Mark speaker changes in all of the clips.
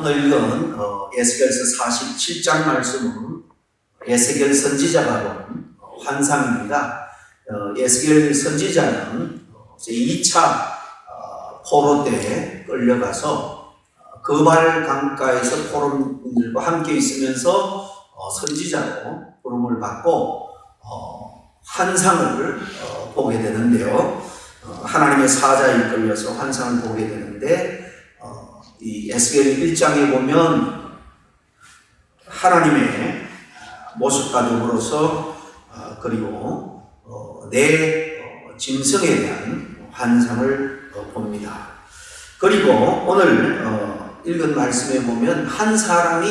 Speaker 1: 오늘 읽은 어, 에스겔서 47장 말씀은 에스겔 선지자가 본 어, 환상입니다. 어, 에스겔 선지자는 이제 2차 어, 포로 때 끌려가서 어, 거발 강가에서 포로민들과 함께 있으면서 어, 선지자로 부름을 받고 어, 환상을 어, 보게 되는데요. 어, 하나님의 사자에 이끌려서 환상을 보게 되는데 어, 이 에스겔 1장에 보면 하나님의 모습과 더불어서 어, 그리고 어, 내 어, 짐승에 대한 환상을 어, 봅니다. 그리고 오늘 어, 읽은 말씀에 보면 한 사람이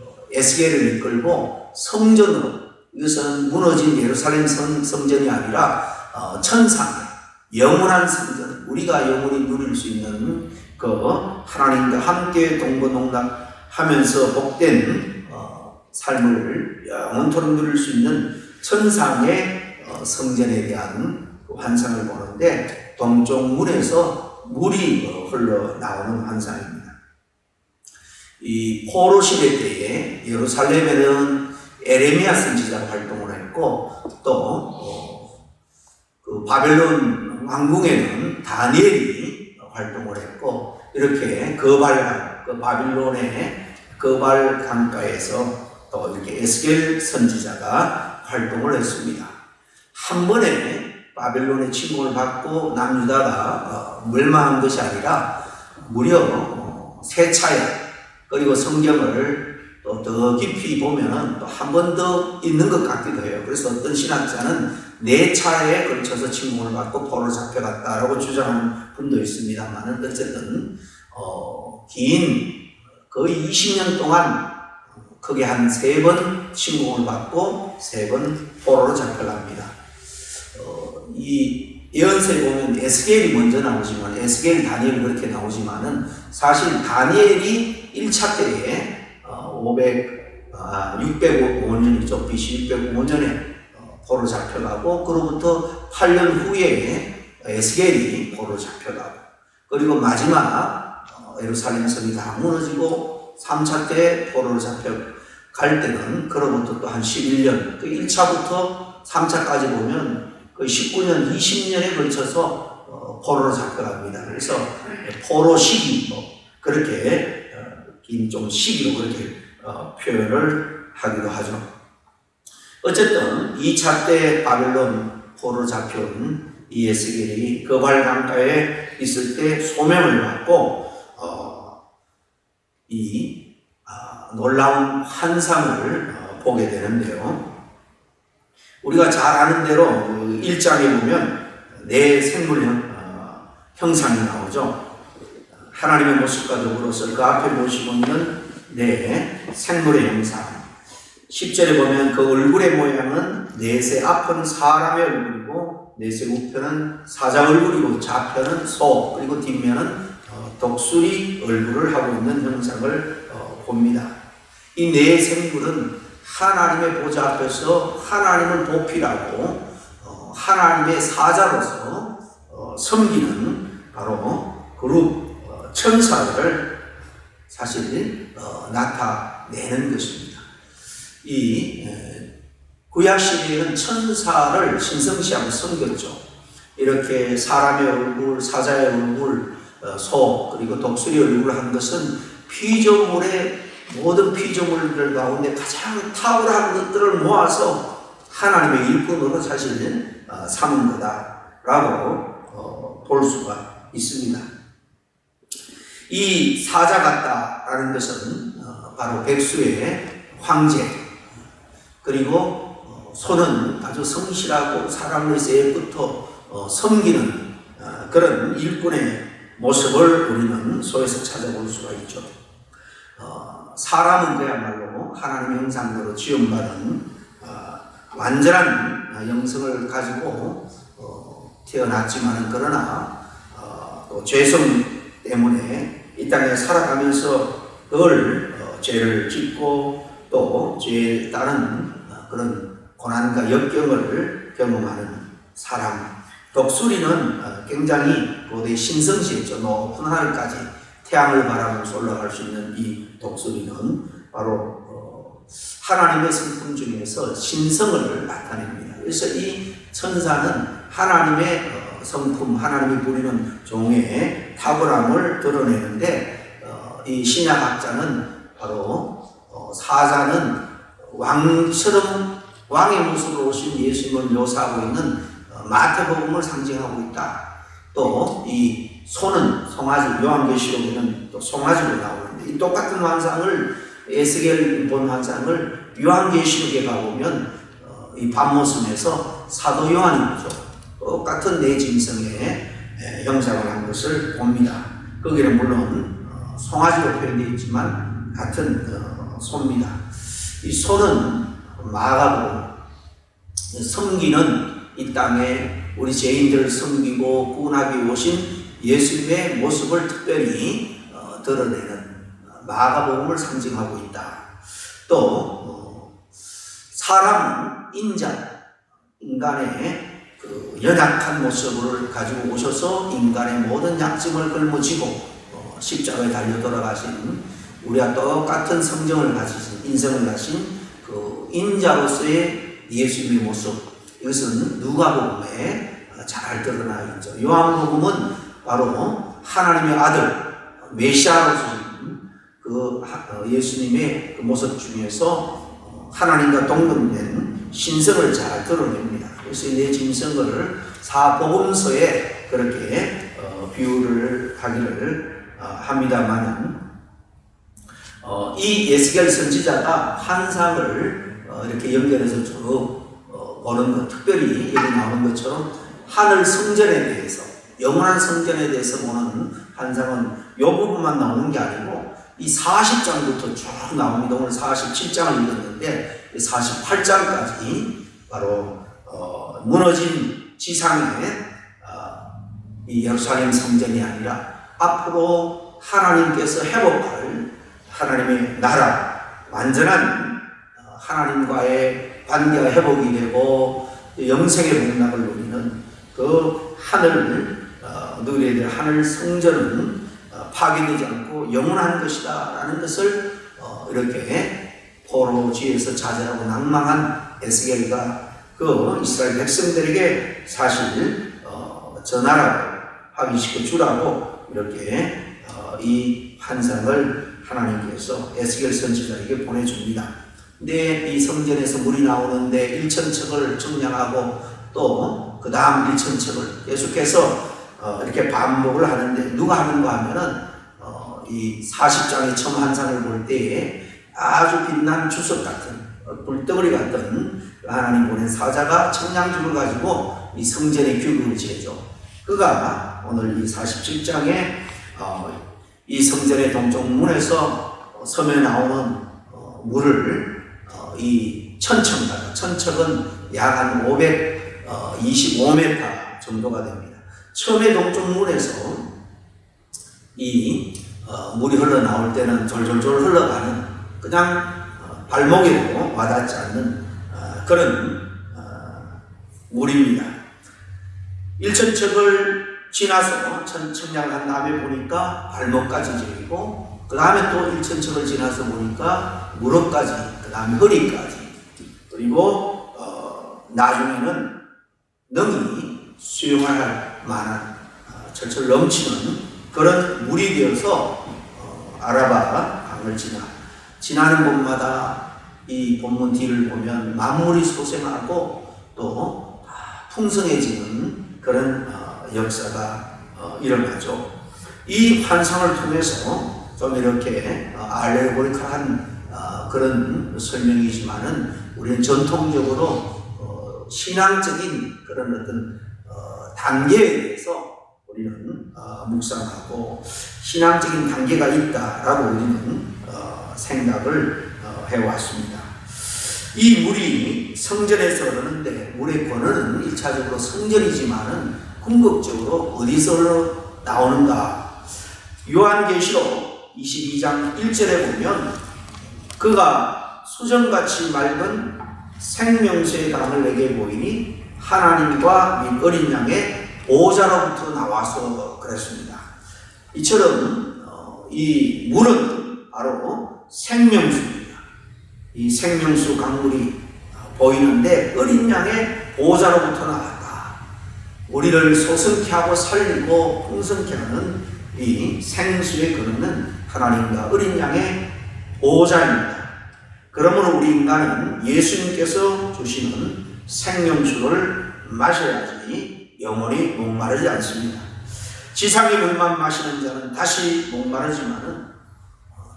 Speaker 1: 어, 에스겔을 이끌고 성전으로 이것은 무너진 예루살렘 성, 성전이 아니라 어, 천상 영원한 성전 우리가 영원히 누릴 수 있는 그 하나님과 함께 동거동락하면서 복된 어, 삶을 영원토록 누릴 수 있는 천상의 어, 성전에 대한 그 환상을 보는데 동쪽 문에서 물이 어, 흘러나오는 환상입니다. 이 포로 시대 때에 예루살렘에는 에레미야 선지자가 활동을 했고 또그 바벨론 왕궁에는 다니엘이 활동을 했고 이렇게 거발 그 바빌론의 거발 강가에서 또 이렇게 에스겔 선지자가 활동을 했습니다. 한 번에 바벨론의 침공을 받고 남유다가 어, 멸망한 것이 아니라 무려 어, 세 차례 그리고 성경을 또 더 깊이 보면 또 한 번 더 있는 것 같기도 해요. 그래서 어떤 신학자는 네 차례에 걸쳐서 침공을 받고 포로 잡혀갔다라고 주장하는 분도 있습니다만은 어쨌든 어, 긴 거의 20년 동안 크게 한 세 번 침공을 받고 세 번 포로로 잡혀갑니다. 어, 이 예언서에 보면 에스겔이 먼저 나오지만 에스겔 다니엘 그렇게 나오지만은 사실 다니엘이 1차 때에 어, 500 아, 605년이죠. BC 605년에 어, 포로 잡혀가고 그로부터 8년 후에 에스겔이 포로 잡혀가고 그리고 마지막 어, 예루살렘 성이 다 무너지고 3차 때 포로로 잡혀갈 때는 그로부터 또 한 11년 그 1차부터 3차까지 보면 그 19년, 20년에 걸쳐서 어, 포로로 잡혀갑니다. 그래서 포로 시기 뭐 그렇게 어, 긴좀 시기로 그렇게 어, 표현을 하기도 하죠. 어쨌든 2차 때 바벨론 포로 잡혀온 이 에스겔이 거발 강가에 있을 때 소명을 받고 어, 이 아, 놀라운 환상을 어, 보게 되는데요. 우리가 잘 아는 대로 그 1장에 보면 내 생물 형 어, 형상이 나오죠. 하나님의 모습과 더불어서 그 앞에 보시면 내 생물의 형상. 10절에 보면 그 얼굴의 모양은 넷의 앞은 사람의 얼굴이고 넷의 우편은 사자 얼굴이고 좌편은 소 그리고 뒷면은 어, 독수리 얼굴을 하고 있는 형상을 어, 봅니다. 이 네 생물은 하나님의 보좌 앞에서 하나님을 보필하고 어, 하나님의 사자로서 어, 섬기는 바로 그룹 어, 천사를 사실 어, 나타내는 것입니다. 이 에, 구약 시대에는 천사를 신성시하고 섬겼죠. 이렇게 사람의 얼굴, 사자의 얼굴, 어, 소 그리고 독수리 얼굴을 한 것은 피조물의 모든 피조물들 가운데 가장 탁월한 것들을 모아서 하나님의 일꾼으로 사실 어, 삼은 거다라고 어, 볼 수가 있습니다. 이 사자 같다라는 것은 어, 바로 백수의 황제 그리고 어, 소는 아주 성실하고 사람을 새부터 어, 섬기는 어, 그런 일꾼의 모습을 우리는 소에서 찾아볼 수가 있죠. 어, 사람은 그야말로 하나님의 형상대로 지음받은 어, 완전한 어, 영성을 가지고 어, 태어났지만 그러나 어, 또 죄성 때문에 이 땅에 살아가면서 늘 어, 죄를 짓고 또 죄에 따른 어, 그런 고난과 역경을 경험하는 사람. 독수리는 어, 굉장히 고대 신성시했죠. 높은 하늘까지 태양을 바라보면서 올라갈 수 있는 이 독수리는 바로 어, 하나님의 성품 중에서 신성을 나타냅니다. 그래서 이 천사는 하나님의 어, 성품, 하나님이 부리는 종의 탁월함을 드러내는데 어, 이 신약학자는 바로 어, 사자는 왕처럼 왕의 모습으로 오신 예수님을 묘사하고 있는 어, 마태복음을 상징하고 있다. 또이 소는 송아지 요한계시록에는 또 송아지로 나오는데 이 똑같은 환상을 에스겔 본 환상을 요한계시록에 가보면 어, 이 밤모습에서 사도 요한이 보죠. 똑같은 내 짐승의 에, 형상을 한 것을 봅니다. 거기는 물론 어, 송아지로 표현되어 있지만 같은 어, 소입니다. 이 소는 마가고 섬기는 이 땅에 우리 죄인들을 섬기고 구원하기 오신 예수님의 모습을 특별히 어, 드러내는 어, 마가복음을 상징하고 있다. 또 어, 사람 인자 인간의 그 연약한 모습을 가지고 오셔서 인간의 모든 약점을 걸머지고 어, 십자가에 달려 돌아가신 우리와 똑같은 성정을 가지신 인성을 가신 그 인자로서의 예수님의 모습 이것은 누가복음에 잘 드러나 있죠. 요한복음은 바로 하나님의 아들 메시아로서 그 하- 어, 예수님의 그 모습 중에서 어, 하나님과 동등된 신성을 잘 드러냅니다. 그래서 내 짐승을 사복음서에 그렇게 어, 비유를 하기를 어, 합니다만은 어, 이 예스겔 선지자가 환상을 어, 이렇게 연결해서 쭉 어, 보는 것, 특별히 여기 나오는 것처럼 하늘 성전에 대해서 영원한 성전에 대해서 보는 환상은 이 부분만 나오는 게 아니고 이 40장부터 쭉 나옵니다. 오늘 47장을 읽었는데 48장까지 바로 어, 무너진 지상에 어, 이 예루살렘 성전이 아니라 앞으로 하나님께서 회복할 하나님의 나라 완전한 어, 하나님과의 관계가 회복이 되고 영생의 복락을 누리는 그 하늘 어, 누려야 될 하늘 성전은 어, 파괴되지 않고 영원한 것이다 라는 것을 어, 이렇게 포로지에서 좌절하고 낭망한 에스겔과 그 이스라엘 백성들에게 사실 어, 전하라고 확인시켜 주라고 이렇게 어, 이 환상을 하나님께서 에스겔 선지자에게 보내줍니다. 근데 이 성전에서 물이 나오는데 1천척을 측량하고 또 그 다음 1천척을 계속해서 어, 이렇게 반복을 하는데 누가 하는가 하면은 어, 이 40장의 처음 환상을 볼 때에 아주 빛난 주석 같은 어, 불덩어리 같은 하나님 보낸 사자가 청량죽을 가지고 이 성전의 규격을 재죠. 그가 오늘 이 47장에 어, 이 성전의 동쪽 문에서 어, 섬에 나오는 어, 물을 어, 이 천척, 천척은 약 한 525m 정도가 됩니다. 처음에 동쪽 문에서 이 어, 물이 흘러나올 때는 졸졸졸 흘러가는 그냥 어, 발목에도 와닿지 않는 어, 그런 어, 물입니다. 일천척을 지나서 천청량을 한 다음에 보니까 발목까지 제이고 그 다음에 또 일천척을 지나서 보니까 무릎까지 그 다음에 허리까지 그리고 어, 나중에는 능히 수용할 만한 어, 철철 넘치는 그런 물이 되어서 어, 아라바 강을 지나 지나는 곳마다 이 본문 뒤를 보면 만물이 소생하고 또 아, 풍성해지는 그런 어, 역사가 어, 일어나죠. 이 환상을 통해서 좀 이렇게 어, 알레고리컬한 어, 그런 설명이지만은 우리는 전통적으로 어, 신앙적인 그런 어떤 어, 단계에 대해서 우리는 어, 묵상하고 신앙적인 단계가 있다라고 우리는 어, 생각을 어, 해왔습니다. 이 물이 성전에서 흐르는데 물의 권원은 1차적으로 성전이지만은 궁극적으로 어디서 나오는가? 요한계시록 22장 1절에 보면 그가 수정같이 맑은 생명수의 강을 내게 보이니 하나님과 및 어린 양의 보호자로부터 나와서 그랬습니다. 이처럼 어, 어, 이 물은 바로 생명수입니다. 이 생명수 강물이 어, 보이는데 어린 양의 보호자로부터 나왔다. 우리를 소성케 하고 살리고 풍성케 하는 이 생수의 근원은 하나님과 어린 양의 보호자입니다. 그러므로 우리 인간은 예수님께서 주시는 생명수를 마셔야지 영원히 목마르지 않습니다. 지상의 물만 마시는 자는 다시 목마르지만은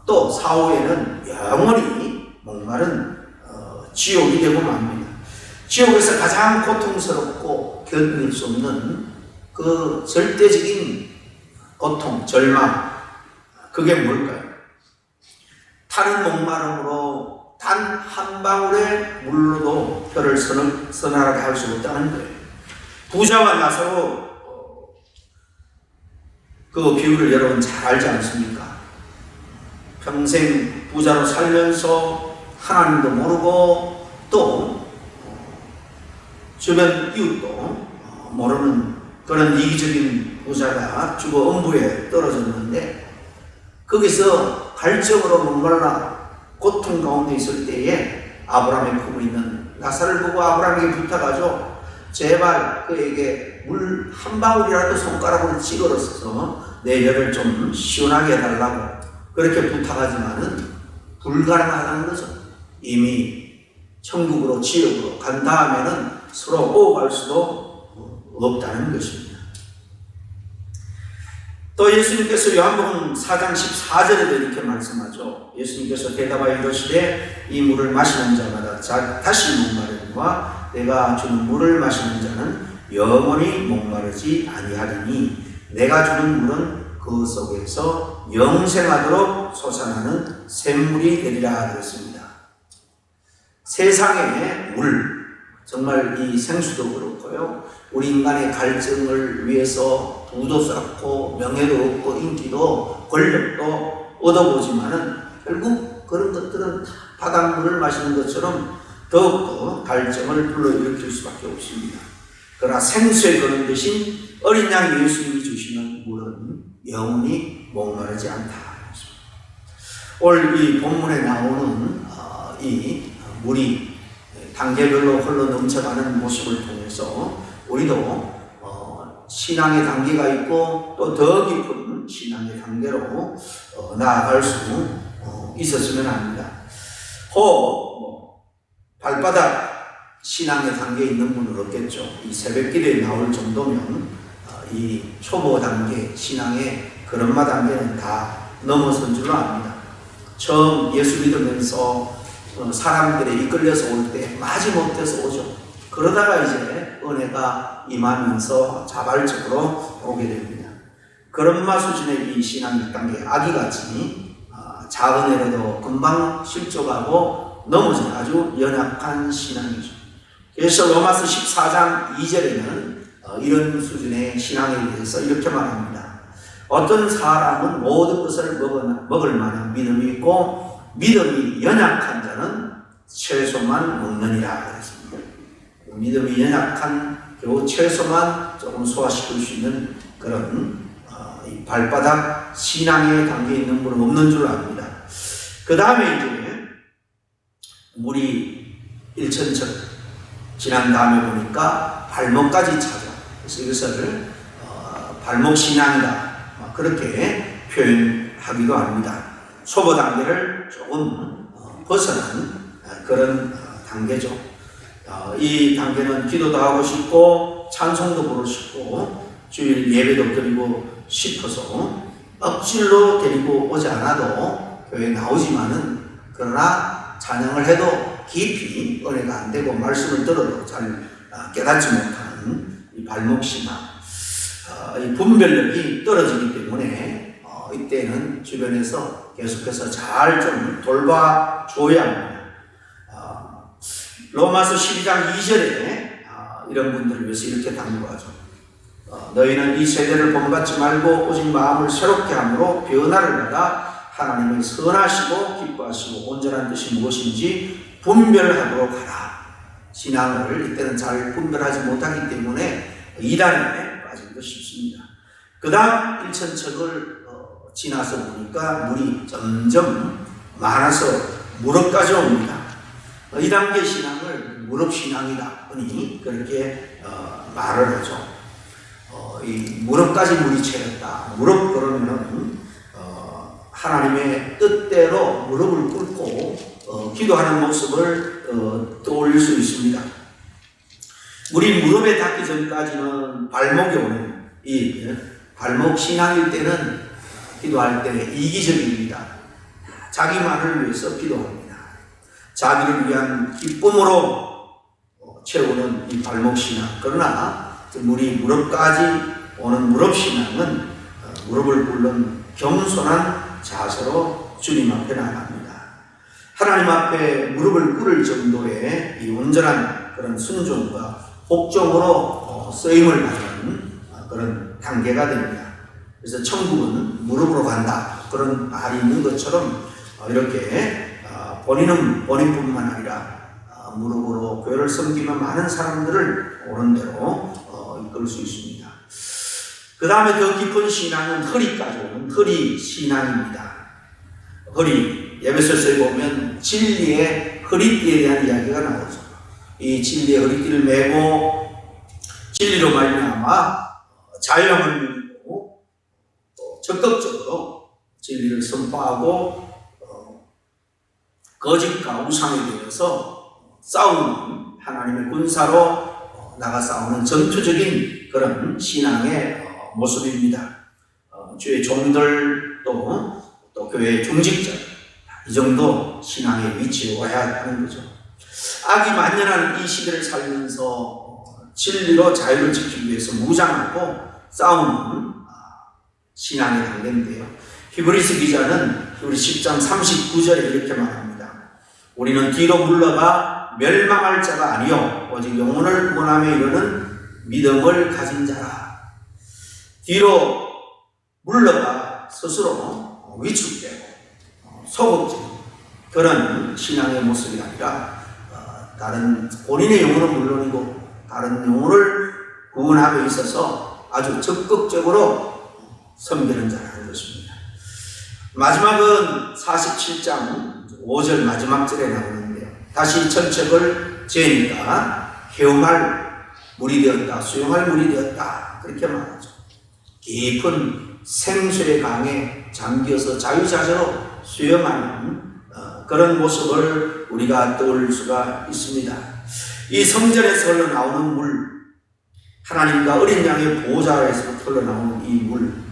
Speaker 1: 또 사후에는 영원히 목마른 어, 지옥이 되고 맙니다. 지옥에서 가장 고통스럽고 견딜 수 없는 그 절대적인 고통, 절망, 그게 뭘까요? 타는 목마름으로 단 한 방울의 물로도 혀를 서늘하게 할수 없다는 거예요. 부자와 어, 그 비유를 여러분 잘 알지 않습니까? 평생 부자로 살면서 하나님도 모르고 또 주변 이웃도 어, 모르는 그런 이기적인 부자가 죽어 음부에 떨어졌는데 거기서 갈증으로 목말라 고통 가운데 있을 때에 아브라함의 품에 있는 나사를 보고 아브라함에게 부탁하죠. 제발 그에게 물 한 방울이라도 손가락으로 찌그러서 내 혀를 좀 시원하게 해달라고 그렇게 부탁하지만은 불가능하다는 거죠. 이미 천국으로 지옥으로 간 다음에는 서로 오갈 수도 없다는 것입니다. 또 예수님께서 요한복음 4장 14절에도 이렇게 말씀하죠. 예수님께서 대답하여 이르시되 이 물을 마시는 자마다 자, 다시 목마르니와 내가 주는 물을 마시는 자는 영원히 목마르지 아니하리니 내가 주는 물은 그 속에서 영생하도록 솟아나는 샘물이 되리라 그랬습니다. 세상의 물, 정말 이 생수도 그렇고요. 우리 인간의 갈증을 위해서 부도 쌓고 명예도 얻고 인기도 권력도 얻어보지만은 결국 그런 것들은 다 바닷물을 마시는 것처럼 더욱더 갈증을 불러일으킬 수밖에 없습니다. 그러나 생수의 그런 대신 어린 양 예수님이 주시는 물은 영원히 목마르지 않다. 오늘 이 본문에 나오는 어, 이 물이 단계별로 흘러 넘쳐가는 모습을 통해서 우리도 어, 신앙의 단계가 있고 또 더 깊은 신앙의 단계로 어, 나아갈 수 어, 있었으면 합니다. 혹 뭐, 발바닥 신앙의 단계에 있는 분은 없겠죠. 이 새벽기도에 나올 정도면 어, 이 초보 단계 신앙의 그런마 단계는 다 넘어선 줄로 압니다. 처음 예수 믿으면서 어, 사람들에 이끌려서 올 때 마지못해서 오죠. 그러다가 이제 은혜가 임하면서 자발적으로 오게 됩니다. 그런 수준의 이 신앙의 단계 아기같이 어, 작은 애라도 금방 실족하고 넘어진 아주 연약한 신앙이죠. 그래서 로마서 14장 2절에는 어, 이런 수준의 신앙에 대해서 이렇게 말합니다. 어떤 사람은 모든 것을 먹을 만한 믿음이 있고 믿음이 연약한 자는 채소만 먹느니라 그랬습니다. 믿음이 연약한 겨우 채소만 조금 소화시킬 수 있는 그런 어, 이 발바닥 신앙의 단계에 있는 분은 없는 줄 압니다. 그 다음에 이제 물이 1천척 지난 다음에 보니까 발목까지 찾아. 그래서 이것을 어, 발목 신앙이다. 그렇게 표현하기도 합니다. 초보 단계를 조금 어, 벗어난 그런 어, 단계죠. 어, 이 단계는 기도도 하고 싶고 찬송도 부르고 싶고 주일 예배도 드리고 싶어서 억지로 데리고 오지 않아도 교회 나오지만은 그러나 찬양을 해도 깊이 은혜가 안 되고 말씀을 들어도 잘 깨닫지 못하는 이 발목 신앙, 이 분별력이 떨어지기 때문에 이때는 주변에서 계속해서 잘 좀 돌봐줘야 합니다. 어, 로마서 12장 2절에 어, 이런 분들을 위해서 이렇게 당부하죠. 어, 너희는 이 세대를 본받지 말고 오직 마음을 새롭게 함으로 변화를 받아 하나님을 선하시고 기뻐하시고 온전한 뜻이 무엇인지 분별하도록 하라. 신앙을 이때는 잘 분별하지 못하기 때문에 이단에 빠지기도 쉽습니다. 그 다음 일천척을 지나서 보니까 물이 점점 많아서 무릎까지 옵니다. 어, 이 단계 신앙을 무릎 신앙이다. 흔히 그렇게 어, 말을 하죠. 어, 이 무릎까지 물이 채렸다. 무릎 그러면은 어, 하나님의 뜻대로 무릎을 꿇고 어, 기도하는 모습을 어, 떠올릴 수 있습니다. 우리 무릎에 닿기 전까지는 발목에 오는 이 예, 발목 신앙일 때는 기도할 때 이기적입니다. 자기만을 위해서 기도합니다. 자기를 위한 기쁨으로 어, 채우는 이 발목 신앙. 그러나 우리 무릎까지 오는 무릎 신앙은 어, 무릎을 꿇는 겸손한 자세로 주님 앞에 나갑니다. 하나님 앞에 무릎을 꿇을 정도의 이 온전한 그런 순종과 복종으로 어, 쓰임을 받는 어, 그런 단계가 됩니다. 그래서 천국은 무릎으로 간다 그런 말이 있는 것처럼 어, 이렇게 어, 본인은 본인뿐만 아니라 어, 무릎으로 교회를 섬기며 많은 사람들을 오는 대로 어, 이끌 수 있습니다. 그 다음에 더 깊은 신앙은 허리까지 오는 허리 신앙입니다. 허리 예배설서에 보면 진리의 허리띠에 대한 이야기가 나오죠. 이 진리의 허리띠를 메고 진리로 말미암아 자유함을 적극적으로 진리를 선포하고 어, 거짓과 우상에 대해서 싸우는 하나님의 군사로 어, 나가 싸우는 전투적인 그런 신앙의 어, 모습입니다. 어, 주의 종들 또, 또 교회의 중직자 이 정도 신앙의 위치에 와야 하는 거죠. 악이 만연한 이 시대를 살면서 어, 진리로 자유를 지키기 위해서 무장하고 싸우는 아, 신앙의 단계인데요. 히브리스 기자는 우리 10장 39절에 이렇게 말합니다. 우리는 뒤로 물러가 멸망할 자가 아니요 오직 영혼을 구원함에 이르는 믿음을 가진 자라. 뒤로 물러가 스스로 위축되고 어, 소극적인 그런 신앙의 모습이 아니라 어, 다른 본인의 영혼은 물론이고 다른 영혼을 구원함에 있어서 아주 적극적으로 섬기는 자라는 것입니다. 마지막은 47장 5절 마지막 절에 나오는데요. 다시 천척을 재니까 헤엄할 물이 되었다. 수용할 물이 되었다. 그렇게 말하죠. 깊은 생수의 강에 잠겨서 자유자재로 수영하는 어, 그런 모습을 우리가 떠올릴 수가 있습니다. 이 성전에서 흘러나오는 물, 하나님과 어린 양의 보호자에서 흘러나오는 이 물, 어,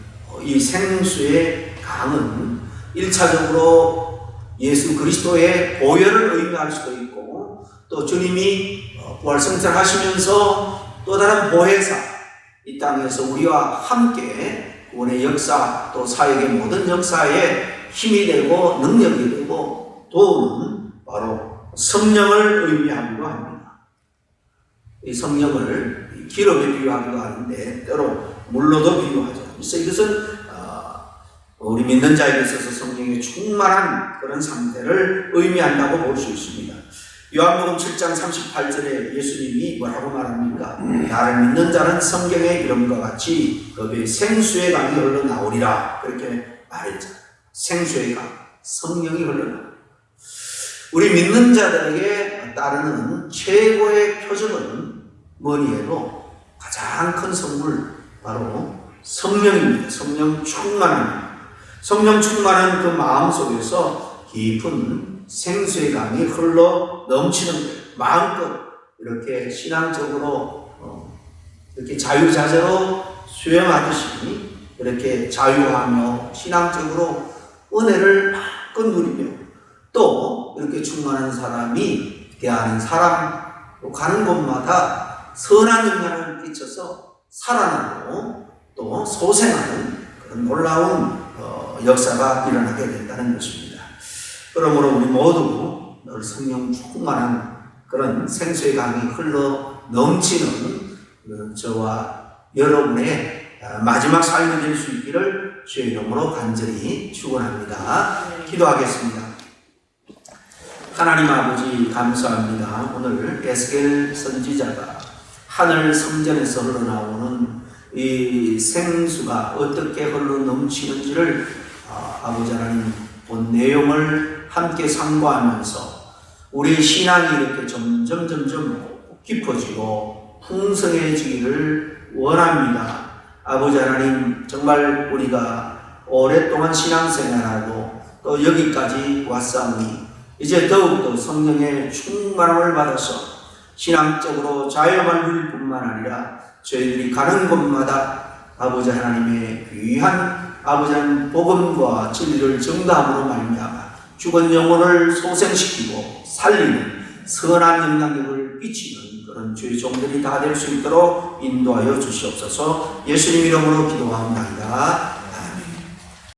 Speaker 1: 이 생수의 강은 1차적으로 예수 그리스도의 보혈을 의미할 수도 있고 또 주님이 어, 부활성장하시면서 또 다른 보혜사 이 땅에서 우리와 함께 구원의 역사 또 사역의 모든 역사에 힘이 되고 능력이 되고 도움은 바로 성령을 의미하기도 합니다. 이 성령을 기름에 비유하기도 하는데 때로 물로도 비유하죠. 그래서 이것은 어, 우리 믿는 자에게 있어서 성령의 충만한 그런 상태를 의미한다고 볼 수 있습니다. 요한복음 7장 38절에 예수님이 뭐라고 말합니까? 나를 믿는 자는 성경의 이름과 같이 그의 생수의 강이 흘러나오리라 그렇게 말했죠. 생수의 강, 성령이 흘러나오 우리 믿는 자들에게 따르는 최고의 표적은 뭐니 해도 가장 큰 선물 바로 성령입니다. 성령 충만합니다. 성령 충만한 그 마음 속에서 깊은 생수의 강이 흘러 넘치는. 마음껏 이렇게 신앙적으로 어, 이렇게 자유자재로 수행하듯이 이렇게 자유하며 신앙적으로 은혜를 마음껏 누리며 또 이렇게 충만한 사람이 대하는 사람 또 가는 곳마다 선한 영향을 끼쳐서 살아나고 또 소생하는 그런 놀라운 어, 역사가 일어나게 된다는 것입니다. 그러므로 우리 모두 늘 성령 충만한 그런 생수의 강이 흘러 넘치는 그 저와 여러분의 아, 마지막 삶이 될 수 있기를 주의 이름으로 간절히 축원합니다. 기도하겠습니다. 하나님 아버지 감사합니다. 오늘 에스겔 선지자가 하늘 성전에서 흘러나오는 이 생수가 어떻게 흘러 넘치는지를 아버지 하나님 본 내용을 함께 상고하면서 우리 신앙이 이렇게 점점 점점 깊어지고 풍성해지기를 원합니다. 아버지 하나님 정말 우리가 오랫동안 신앙생활하고 또 여기까지 왔사오니 이제 더욱더 성령의 충만함을 받아서 신앙적으로 자유만 누릴 뿐만 아니라 저희들이 가는 곳마다 아버지 하나님의 귀한 아버지 하나님 복음과 진리를 증거함으로 말미암아 죽은 영혼을 소생시키고 살리는 선한 영향력을 끼치는 그런 주의 종들이 다 될 수 있도록 인도하여 주시옵소서 예수님 이름으로 기도합니다.